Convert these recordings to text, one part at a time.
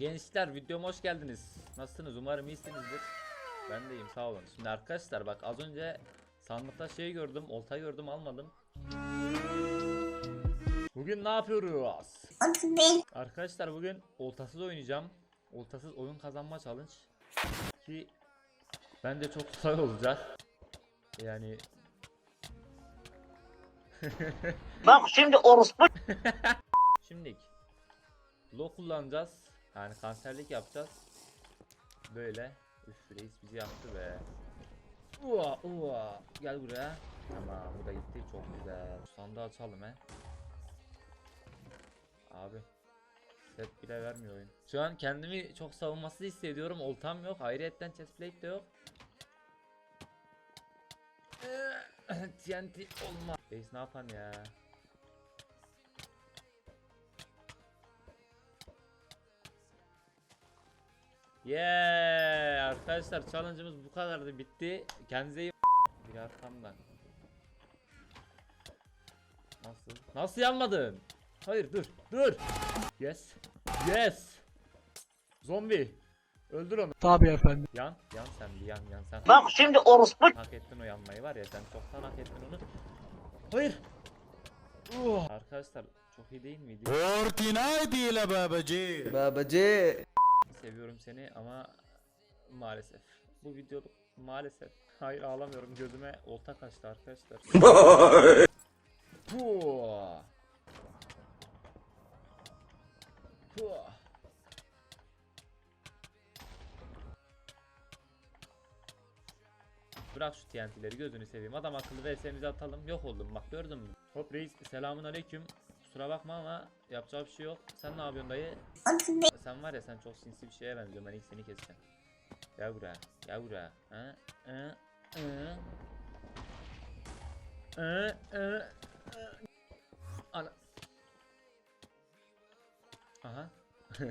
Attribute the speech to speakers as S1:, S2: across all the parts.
S1: Gençler videoma hoş geldiniz. Nasılsınız? Umarım iyisinizdir. Ben de iyiyim sağ olun. Şimdi arkadaşlar bak az önce sandıkta şey gördüm, olta gördüm almadım. Bugün ne yapıyoruz? Arkadaşlar bugün oltasız oynayacağım. Oltasız oyun kazanma challenge. Ki bence çok kolay olacak. Yani
S2: Bak şimdi orospu
S1: Şimdi Lo kullanacağız. Yani kanserlik yapacağız. Böyle. Üf reis bizi yaptı be. Ua ua. Gel buraya. Tamam bu da gitti çok güzel. Sandığı açalım he. Abi. Set bile vermiyor oyun. Şu an kendimi çok savunmasız hissediyorum. Oltam yok. Ayrıyetten chestplate de yok. TNT olma. Reis ne yapan ya? Yeah arkadaşlar challenge'ımız bu kadardı bitti. Kendinize iyi bir arkamdan. Nasıl? Nasıl yanmadın? Hayır dur dur. Yes. Yes. Zombi. Öldür onu.
S3: Tabii efendim.
S1: Yan yan sen bir yan yan sen.
S2: Bak şimdi orospu
S1: Hak ettin o yanmayı var ya sen çoktan hak ettin onu. Hayır. Uh. Arkadaşlar çok iyi değil miydi?
S4: Fortnite ile babacı.
S5: Babacı.
S1: Seviyorum seni ama maalesef. Bu videoluk maalesef. Hayır ağlamıyorum gözüme olta kaçtı arkadaşlar. Puh. Puh. Bırak şu TNT'leri gözünü seveyim. Adam akıllı VS'mizi atalım. Yok oldum bak gördün mü? Hop reis selamun aleyküm. Kusura bakma ama yapacağı bir şey yok. Sen ne yapıyorsun dayı? Sen var ya sen çok sinsi bir şeye benziyorsun. Ben ilk seni keseceğim. Gel buraya. Gel buraya. Ha? Hı? Hı? Hı? Hı? Ana. Aha.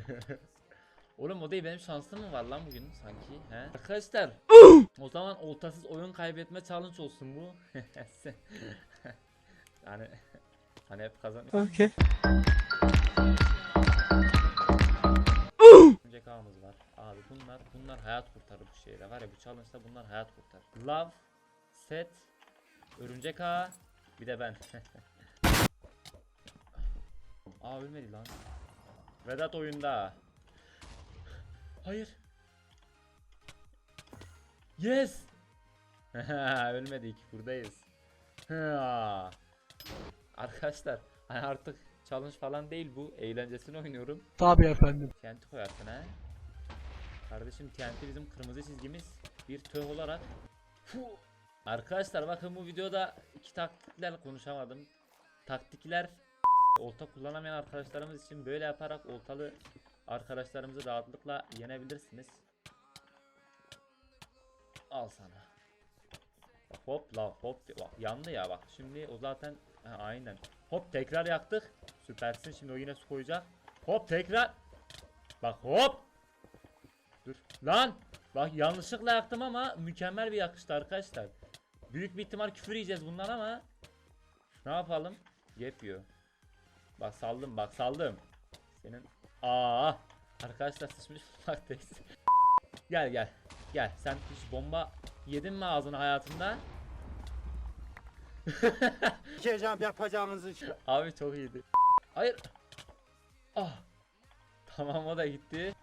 S1: Oğlum o değil benim şansım mı var lan bugün sanki he? Arkadaşlar o zaman oltasız oyun kaybetme challenge olsun bu. yani hani hep kazan.
S3: Okey.
S1: Örümcek ağımız var. Abi bunlar bunlar hayat kurtarır bu şeyde. Var ya bu challenge'da bunlar hayat kurtarır. Love, set, örümcek ağı, bir de ben. Aa ölmedi lan. Vedat oyunda. Hayır. Yes. Ölmedik buradayız. Ha. Arkadaşlar hani artık challenge falan değil bu. Eğlencesini oynuyorum.
S3: Tabii efendim.
S1: TNT koyarsın ha. Kardeşim TNT bizim kırmızı çizgimiz. Bir tüh olarak. Fu. Arkadaşlar bakın bu videoda iki taktikler konuşamadım. Taktikler olta kullanamayan arkadaşlarımız için böyle yaparak oltalı arkadaşlarımızı rahatlıkla yenebilirsiniz. Al sana. Hop la hop bak yandı ya bak şimdi o zaten ha, aynen. Hop tekrar yaktık. Süpersin şimdi o yine su koyacak. Hop tekrar. Bak hop. Dur. Lan. Bak yanlışlıkla yaktım ama mükemmel bir yakıştı arkadaşlar. Büyük bir ihtimal küfür yiyeceğiz bundan ama. Ne yapalım? Yetmiyor. Bak saldım bak saldım. Senin. Aa. Arkadaşlar sıçmış bulmaktayız. gel gel. Gel sen hiç bomba yedin mi ağzına hayatında?
S4: Geçeceğim yapacağınızı.
S1: Abi çok iyiydi. Hayır. Ah. Tamam o da gitti.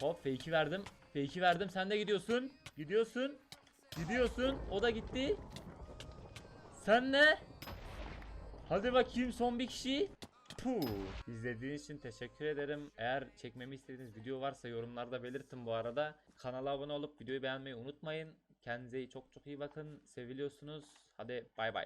S1: Hop fake'i verdim. Fake'i verdim. Sen de gidiyorsun. Gidiyorsun. Gidiyorsun. O da gitti. Sen ne? Hadi bakayım son bir kişi. Puh. İzlediğiniz için teşekkür ederim. Eğer çekmemi istediğiniz video varsa yorumlarda belirtin bu arada. Kanala abone olup videoyu beğenmeyi unutmayın. Kendinize çok çok iyi bakın. Seviliyorsunuz. Hadi bay bay.